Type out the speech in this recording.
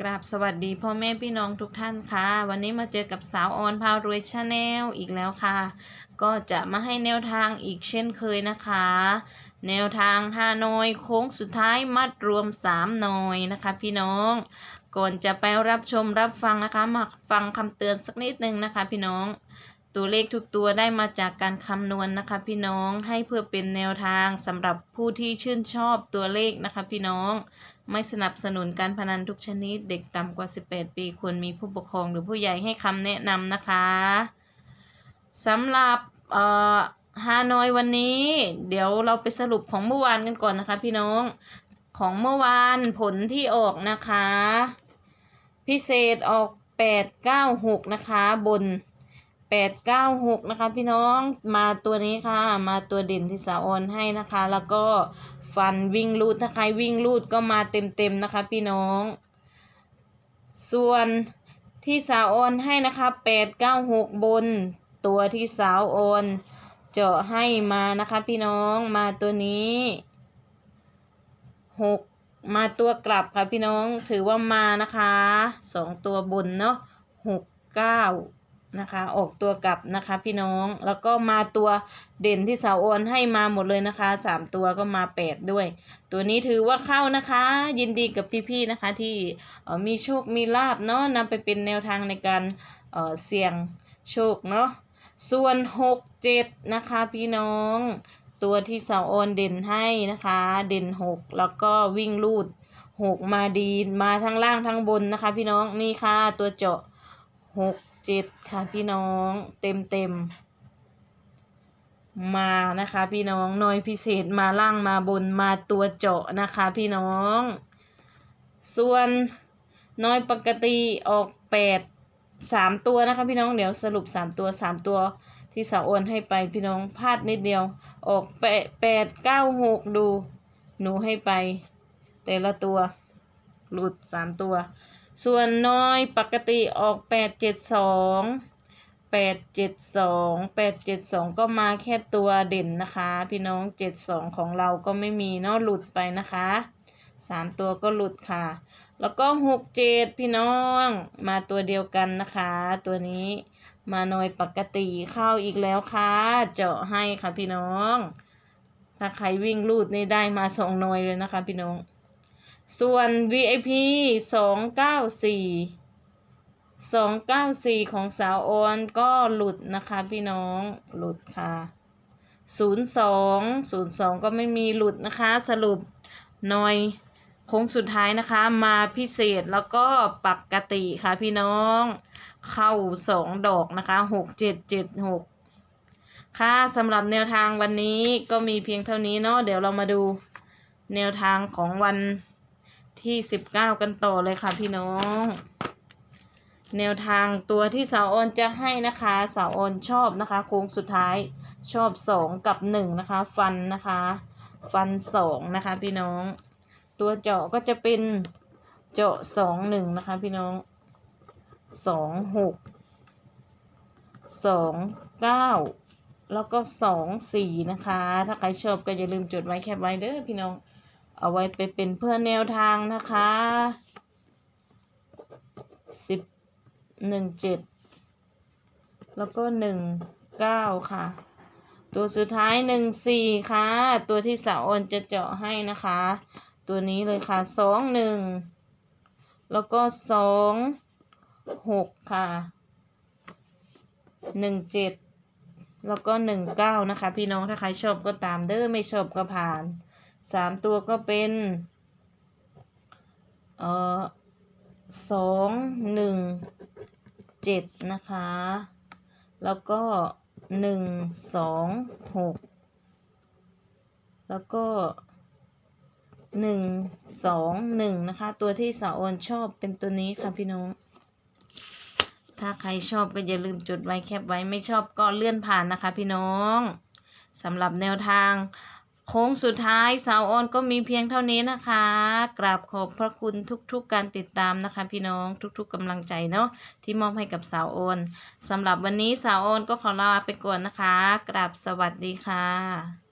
กราบสวัสดีพ่อแม่พี่น้องทุกท่านค่ะ วันนี้มาเจอกับสาวออนพารวยชาแนลอีกแล้วค่ะ ก็จะมาให้แนวทางอีกเช่นเคยนะคะ แนวทางฮานอยโค้งสุดท้ายมัดรวม3หน่อยนะคะพี่น้อง ก่อนจะไปรับชมรับฟังนะคะ มาฟังคำเตือนสักนิดนึงนะคะพี่น้อง ตัวเลขทุกตัวได้มาจากการคำนวณนะคะพี่น้องให้เพื่อเป็นแนวทางสำหรับผู้ที่ชื่นชอบตัวเลขนะคะพี่น้องไม่สนับสนุนการพนันทุกชนิด เด็กต่ำกว่า 18 ปีควรมีผู้ปกครองหรือผู้ใหญ่ให้คำแนะนำนะคะสำหรับเอ่อฮานอยวันนี้ เดี๋ยวเราไปสรุปของเมื่อวานกันก่อนนะคะ พี่น้องของเมื่อวานผลที่ออกนะคะ พิเศษออก 896 นะคะบน 896นะคะ พี่น้องมาตัวนี้ค่ะ มาตัวเด่นที่สาวออนให้นะคะ แล้วก็ฟันวิ่งลูดถ้าใครวิ่งลูดก็มาเต็มๆนะคะ พี่น้อง ส่วนที่สาวออนให้นะคะ896บน ตัวที่สาวออนเจาะให้มานะคะ พี่น้องมาตัวนี้หกมาตัวกลับค่ะพี่น้องถือว่ามานะคะสองตัวบนเนาะหกเก้า นะคะ ออกตัวกลับนะคะ พี่น้องแล้วก็มาตัวเด่นที่สาวออนให้มาหมดเลยนะคะสามตัวก็มาแปดด้วย ตัวนี้ถือว่าเข้านะคะ ยินดีกับพี่ๆนะคะ ที่มีโชคมีลาบเนาะนำไปเป็นแนวทางในการเเสี่ยงโชคเนาะส่วนหกเจ็ดนะคะพี่น้องตัวที่สาวออนเด่นให้นะคะ เด่นหกแล้วก็วิ่งลูดหกมาดีมาทั้งล่างทั้งบนนะคะ พี่น้องนี่ค่ะตัวเจาะหก เจ็ดค่ะพี่น้องเต็มเต็มมานะคะพี่น้องน่อยพิเศษมาล่างมาบนมาตัวเจาะนะคะพี่น้อง ส่วนน้อยปกติออกแปดสามตัวนะคะพี่น้องเดี๋ยวสรุปสามตัวสามตัวที่สาวโอนให้ไปพี่น้องพลาดนิดเดียว ออกแปดแปดเก้าหกดู หนูให้ไป แต่ละตัว หลุดสามตัว ส่วนน้อยปกติออกแปดเจ็ดสองแปดเจ็ดสองแปดเจ็ดสองก็มาแค่ตัวเด่นนะคะ พี่น้องเจ็ดสองของเราก็ไม่มีเนาะหลุดไปนะคะสามตัวก็หลุดค่ะ แล้วก็หกเจ็ดพี่น้องมาตัวเดียวกันนะคะ ตัวนี้มาหน่อยปกติเข้าอีกแล้วค่ะ เจาะให้ค่ะพี่น้อง ถ้าใครวิ่งลูดนี่ได้มาสองหน่วยเลยนะคะ พี่น้อง ส่วน VIP สองเก้าสี่สองเก้าสี่ของสาวออนก็หลุดนะคะพี่น้องหลุดค่ะศูนย์สองศูนย์สองก็ไม่มีหลุดนะคะ สรุปหน่อยโค้งสุดท้ายนะคะมาพิเศษแล้วก็ปกติค่ะพี่น้อง เข้าสองดอกนะคะหกเจ็ดเจ็ดหกค่ะสำหรับแนวทางวันนี้ก็มีเพียงเท่านี้เนาะเดี๋ยวเรามาดูแนวทางของวัน ที่สิบเก้ากันต่อเลยค่ะพี่น้อง แนวทางตัวที่สาวออนจะให้นะคะสาวออนชอบนะคะ โค้งสุดท้ายชอบสองกับหนึ่งนะคะ ฟันนะคะ ฟันสองนะคะ พี่น้อง ตัวเจาะก็จะเป็นเจาะสองหนึ่งนะคะ พี่น้องสองหกสองเก้าแล้วก็สองสี่นะคะ ถ้าใครชอบก็อย่าลืมจดไว้แคปไว้เด้อพี่น้อง เอาไว้ไปเป็นเพื่อแนวทางนะคะสิบหนึ่งเจ็ดแล้วก็หนึ่งเก้าค่ะ ตัวสุดท้ายหนึ่งสี่ค่ะ ตัวที่สาวออนจะเจาะให้นะคะ ตัวนี้เลยค่ะสองหนึ่งแล้วก็สองหกค่ะหนึ่งเจ็ดแล้วก็หนึ่งเก้านะคะ พี่น้องถ้าใครชอบก็ตามเด้อไม่ชอบก็ผ่าน สามตัวก็เป็นเอ่อสองหนึ่งเจ็ดนะคะ แล้วก็หนึ่งสองหกแล้วก็หนึ่งสองหนึ่งนะคะ ตัวที่สาวอนชอบเป็นตัวนี้ค่ะพี่น้อง ถ้าใครชอบก็อย่าลืมจดไว้แคปไว้ไม่ชอบก็เลื่อนผ่านนะคะพี่น้องสำหรับแนวทาง โค้งสุดท้ายสาวออนก็มีเพียงเท่านี้นะคะ กราบขอบพระคุณทุกๆการติดตามนะคะ พี่น้องทุกๆกำลังใจเนาะที่มอบให้กับสาวออนสำหรับวันนี้สาวออนก็ขอลาไปก่อนนะคะ กราบสวัสดีค่ะ